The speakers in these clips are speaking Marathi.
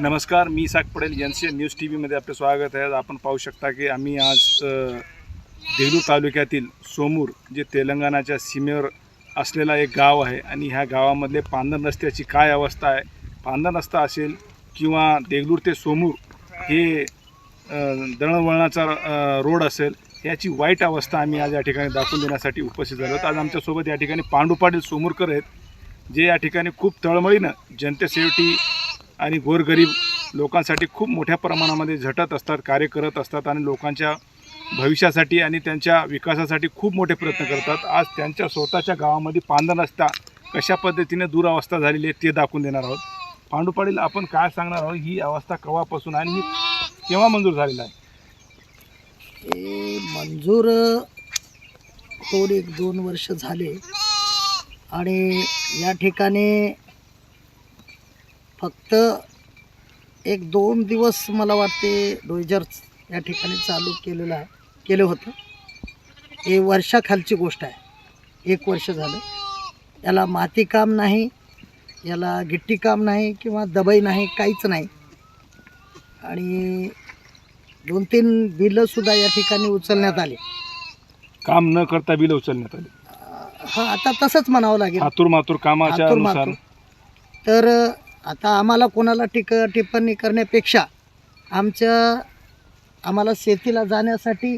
नमस्कार मी Saak Patel N C news T व्हीमध्ये आपलं स्वागत आहे. आपण पाहू शकता की आम्ही आज देगलूर तालुक्यातील सोमूर जे तेलंगणाच्या सीमेवर असलेला एक गाव आहे आणि ह्या गावामधले पांदन रस्त्याची काय अवस्था आहे? पांदन रस्ता असेल किंवा देगलूर ते सोमूर हे दळणवळणाचा रोड असेल याची वाईट अवस्था आम्ही आज या ठिकाणी दाखवून देण्यासाठी उपस्थित झालो आज आमच्यासोबत या ठिकाणी पांडू पाटील सोमूरकर आहेत जे या ठिकाणी खूप तळमळीनं जनतेसेवेटी आणि गोरगरीब लोकांसाठी खूप मोठ्या प्रमाणामध्ये झटत असतात कार्य करत असतात आणि लोकांच्या भविष्यासाठी आणि त्यांच्या विकासासाठी खूप मोठे प्रयत्न करतात. आज त्यांच्या स्वतःच्या गावामध्ये पांदन रस्ता कशा पद्धतीने दुरावस्था झालेली आहे ते दाखवून देणार आहोत. पांडू पाटील आपण काय सांगणार आहोत? ही अवस्था केव्हापासून आणि ही केव्हा मंजूर झालेला आहे? मंजूर होऊन एक दोन वर्ष झाले. आणि या ठिकाणी फक्त एक दोन दिवस मला वाटते डोयजर या ठिकाणी चालू केलेलं आहे केलं होतं. हे वर्षाखालची गोष्ट आहे. एक वर्ष झालं. याला माती काम नाही याला गिट्टी काम नाही किंवा दबाई नाही काहीच नाही. आणि दोन तीन बिलंसुद्धा या ठिकाणी उचलण्यात आली. काम न करता बिल उचलण्यात आले. हा आता तसंच म्हणावं लागेल. हातूर मातूर कामाच्या अनुसार. तर आता आम्हाला कोणाला टिक टिप्पणी करण्यापेक्षा आमच्या आम्हाला शेतीला जाण्यासाठी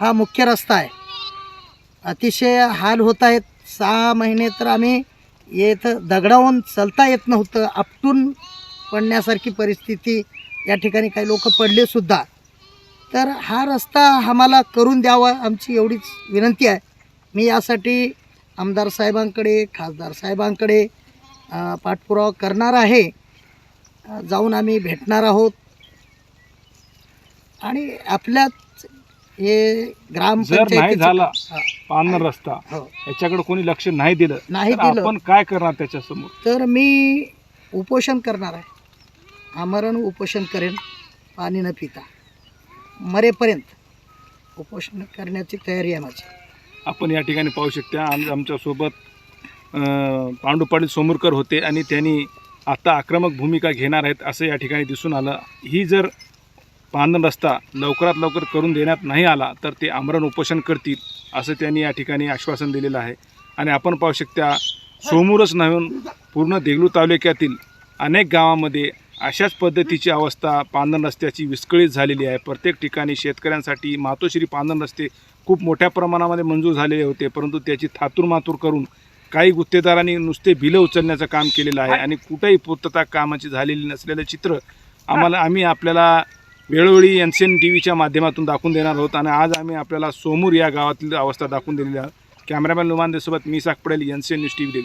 हा मुख्य रस्ता आहे. अतिशय हाल होत आहेत. सहा महिने तर आम्ही येत दगडावून चलता येत नव्हतं. आपटून पडण्यासारखी परिस्थिती या ठिकाणी काही लोक पडलेसुद्धा तर हा रस्ता आम्हाला करून द्यावा आमची एवढीच विनंती आहे. मी यासाठी आमदार साहेबांकडे खासदार साहेबांकडे पाठपुरावा करणार आहे. जाऊन आम्ही भेटणार आहोत. आणि आपल्याच हे जर नाही ग्रामपंचायतीचं- झाला पांदन रस्ता हो. याच्याकडे कोणी लक्ष नाही दिलं नाही तर दिलं. आपण काय करणार त्याच्यासमोर? तर मी उपोषण करणार आहे. आमरण उपोषण करेन पाणी न पिता. मरेपर्यंत उपोषण करण्याची तयारी आहे माझी. आपण या ठिकाणी पाहू शकता आम आमच्यासोबत अं, पांडू पाटील होते आणि त्यांनी आता आक्रमक भूमिका घेणार आहेत असं या ठिकाणी दिसून आलं. ही जर पांधन रस्ता लवकरात लवकर करून देण्यात नाही आला तर ते आमरण उपोषण करतील असं त्यांनी या ठिकाणी आश्वासन दिलेलं आहे. आणि आपण पाहू शकता सोमूरच नव्हून पूर्ण देगलू तालुक्यातील अनेक गावामध्ये अशाच पद्धतीची अवस्था पांधन रस्त्याची विस्कळीत झालेली आहे. प्रत्येक ठिकाणी शेतकऱ्यांसाठी मातोश्री पांधन रस्ते खूप मोठ्या प्रमाणामध्ये मंजूर झालेले होते परंतु त्याची थातूर मातूर करून काही गुत्तेदारांनी नुसते बिलं उचलण्याचं काम केलेलं आहे आणि कुठेही पूर्तता कामाची झालेली नसलेलं चित्र आम्हाला आम्ही आपल्याला वेळोवेळी एन सी एन टी व्हीच्या माध्यमातून दाखवून देणार आहोत आणि आज आम्ही आपल्याला सोमूर या गावातील अवस्था दाखवून दिलेली आहे. कॅमेरामॅन लुमान देशोबत मी Saak Patel N C N news TV